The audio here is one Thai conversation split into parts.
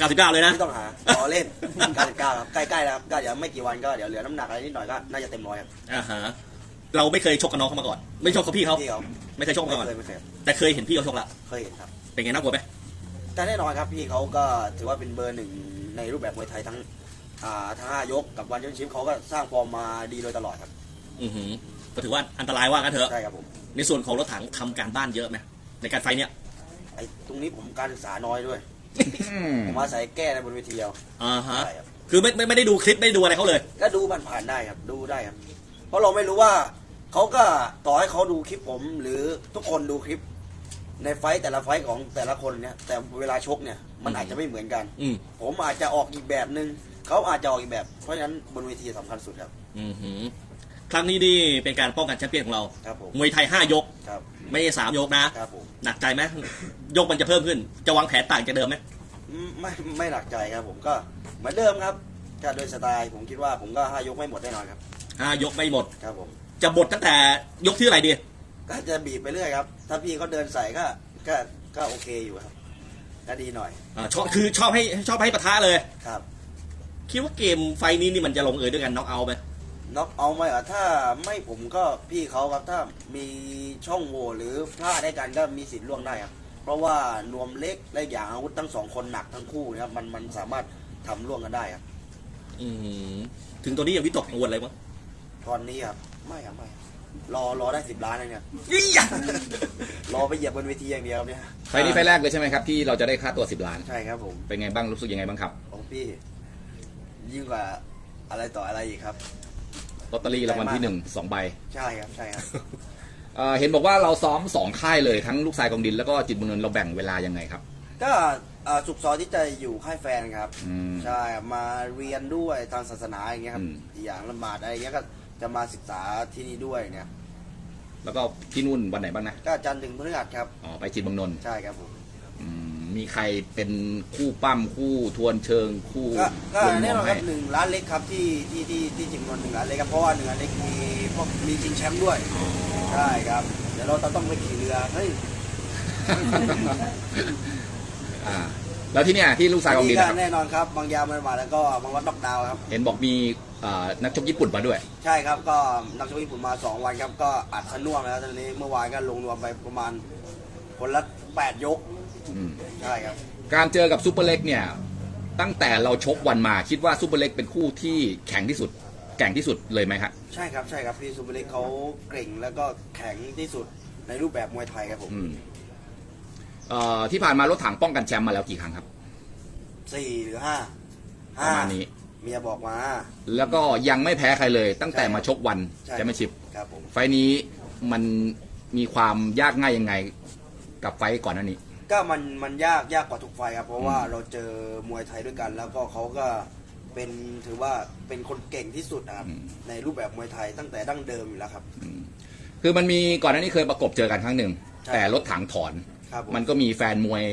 99 เลยนะ ไม่ต้องหาต่อเล่น 99ครับ ใกล้ๆแล้วครับก็เดี๋ยวไม่กี่วันก็เดี๋ยวเหลือน้ำหนักอะไรนิดหน่อยก็น่าจะเต็มร้อยครับอ่าฮะ เราไม่เคยชกกับน้องเขามาก่อน ไม่ชกกับพี่เขา พี่เขาไม่เคยชกไม่มาก่อนเคยไม่เคยแต่เคยเห็นพี่เขาชกละ เคยเห็นครับ เป็นไงน่ากลัวไหมแต่แน่นอนครับพี่เขาก็ถือว่าเป็นเบอร์หนึ่งในรูปแบบมวยไทยทั้งอ่าทั้งห้ายกกับวันแชมเปี้ยนชิพเขาก็สร้างฟอร์มมาดีโดยตลอดครับ อือหือก็ถือว่าอันตรายว่างั้นเถอะ ใช่ครับผม ในส่วนของรถถังทำการบ้านเยอะไหมในการไฟท์เนี่ย ไอ้ตรงนี้ผมการศึกษาน้อยด้วย อืมผมอาศัยแก้ในบนเวทีเอาอ่าฮะใช่ครับคือไม่ไม่ไม่ได้ดูคลิปไม่ได้ดูอะไรเขาเลย ก็ดูผ่านผ่านๆได้ครับ ดูได้ครับ เพราะเราไม่รู้ว่าเขาก็ต่อให้เขาดูคลิปผม หรือทุกคนดูคลิป ในไฟต์แต่ละไฟต์ของแต่ละคนเนี่ย แต่เวลาชกเนี่ยมันอืมอาจจะไม่เหมือนกัน อืม ผมอาจจะออกอีกแบบหนึ่งเขาอาจจะออกอีกแบบ เพราะฉะนั้นบนเวทีสำคัญสุดครับ อือหือ ครั้งนี้นี่เป็นการป้องกันแชมเปี้ยนของเรา ครับผม มวยไทย 5 ยก ครับ ไม่ใช่สามยกนะ ครับผมหนักใจไหมยกมันจะเพิ่มขึ้น จะวางแผนต่างจากเดิมไหมอืมไม่ไม่หนักใจครับผมก็เหมือนเดิมครับก็โดยสไตล์ผมคิดว่าผมก็ห้ายกไม่หมดแน่นอนครับ ห้ายกไม่หมด ครับผมจะหมดตั้งแต่ยกที่อะไหรดี ก็จะบีบไปเรื่อยครับ ถ้าพี่เขาเดินใส่ก็ก็ก็โอเคอยู่ครับก็ดีหน่อยอ่าชอบคือชอบให้ชอบให้ปะทะเลย ครับ คิดว่าเกมไฟนี้นี่มันจะลงเอยด้วยกันน็อกเอาไหม น็อกเอาไหมอะถ้าไม่ผมก็พี่เขาครับถ้ามีช่องโหว่หรือพลาดได้กันก็มีสิทธิ์ล่วงได้ครับเพราะว่านวมเล็กและอย่างอาวุธทั้งสองคนหนักทั้งคู่นะครับมันมันสามารถทำล่วงกันได้ครับอืมถึงตัวนี้ยังวิตกกังวลอะไรมั้งตอนนี้ครับไม่ครับไม่ครับรอรอได้สิบล้านนะเนี่ยยี่ยะรอไปเหยียบบนเวทีอย่างเดียวครับเนี่ยไฟล์นี้ไฟล์แรกเลยใช่ไหมครับที่เราจะได้ค่าตัว 10 ล้าน ใช่ครับผมเป็นไงบ้างรู้สึกยังไงบ้างครับ ของพี่ ยิ่งกว่าอะไรต่ออะไรอีกครับ ลอตเตอรี่รางวัลที่หนึ่งสองใบใช่ครับใช่ครับเอ่อเห็นบอกว่าเราซ้อมสองค่ายเลยทั้งลูกทรายกองดินแล้วก็จิตเมืองนนท์เราแบ่งเวลายังไงครับ ก็เอ่อสุกซอยที่จะอยู่ค่ายแฟนครับ อืม ใช่มาเรียนด้วยทางศาสนาอย่างเงี้ยครับอืม อีกอย่างละหมาดอะไรเงี้ยก็จะมาศึกษาที่นี่ด้วยเนี่ย แล้วก็ที่นู่นวันไหนบ้างนะก็จันทร์ถึงพฤหัสครับอ๋อไปจิตเมืองนนท์ใช่ครับผมอื มมีใครเป็นคู่ปั้มคู่ทวนเชิงคู่ก็ก็ลงแน่นอนมครัให้บหนึ่งล้านเล็กครับที่ที่ที่ที่จิงนนท์หนึ่งล้านเล็กครับเพราะว่าหนึ่งล้านเล็กมีพวกมีชิงแชมป์ด้วยใช่ครับเดี๋ยวเราต้องไปขี่เรือเฮ้ยอ่าแล้วที่เนี่ยที่ลูกทรายกองดินก็นะครับแน่นอนครับบางยามันมาแล้วก็บางวัดนอกดาวน์ครับ เห็นบอกมีอ่านักชกญี่ปุ่นมาด้วย ใช่ครับก็นักชกญี่ปุ่นมาสองวันครับก็อัดสน่วมแล้วตอนนี้เมื่อวานก็ลงรวมไปประมาณ คนละแปดยกอืมใช่ครับ การเจอกับซูเปอร์เล็กเนี่ย ตั้งแต่เราชกวันมาคิดว่าซูเปอร์เล็กเป็นคู่ที่แข็งที่สุด แกร่งที่สุดเลยไหมครับใช่ครับใช่ครับพี่ซูเปอร์เล็กเขาเก่งแล้วก็แข็งที่สุดในรูปแบบมวยไทยครับผมอืมเอ่อที่ผ่านมารถถังป้องกันแชมป์มาแล้วกี่ครั้งครับ สี่หรือห้าปห้าระมาณนี้ เมียบอกมา แล้วก็ยังไม่แพ้ใครเลย ตั้งแต่ใช่มาชกวันใช่ แชมเปี้ยนชิพครับผม ไฟล์นี้มันมีความยากง่ายยังไง กับไฟล์ก่อนหน้านี้ ก็มันมันยากยากกว่าทุกไฟล์ครับ เพราะว่าอืมเราเจอมวยไทยด้วยกัน แล้วก็เขาก็เป็นถือว่าเป็นคนเก่งที่สุดนะครับในรูปแบบมวยไทยตั้งแต่ดั้งเดิมอยู่แล้วครับคือมันมีก่อนหน้านี้เคยประกบเจอกันครั้งหนึ่ง ใช่ แต่รถถังถอน ครับผมมันก็มีแฟนมวย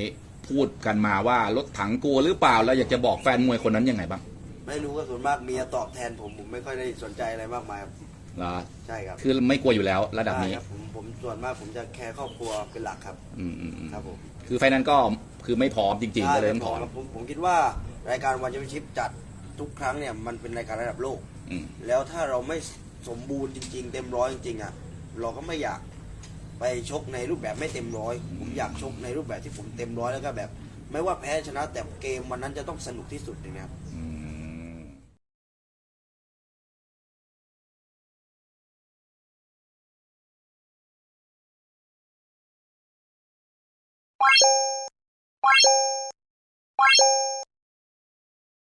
พูดกันมาว่ารถถังกลัวหรือเปล่าแล้วอยากจะบอกแฟนมวยคนนั้นยังไงบ้างไม่รู้ว่าส่วนมากเมียตอบแทนผมผมไม่ค่อยได้สนใจอะไรมากมายครับเหรอใช่ครับคือไม่กลัวอยู่แล้วระดับนี้ ใช่ครับผมผม ส่วนมากผมจะแคร์ครอบครัวเป็นหลักครับ อืมอืมอืมครับผมคือไฟล์นั้นก็คือไม่พร้อมจริงๆก็เลยต้องถอนใช่ครับผมผมคิดว่ารายการวันแชมเปี้ยนชิพจัดทุกครั้งเนี่ยมันเป็นรายการระดับโลก อืม แล้วถ้าเราไม่สมบูรณ์จริง ๆ เต็มร้อยจริงๆอะเราก็ไม่อยากไปชกในรูปแบบไม่เต็มร้อยผมอยากชกในรูปแบบที่ผมเต็มร้อยแล้วก็แบบ ไม่ว่าแพ้ชนะแต่เกมวันนั้นจะต้องสนุกที่สุดเลยนะครับ อืม you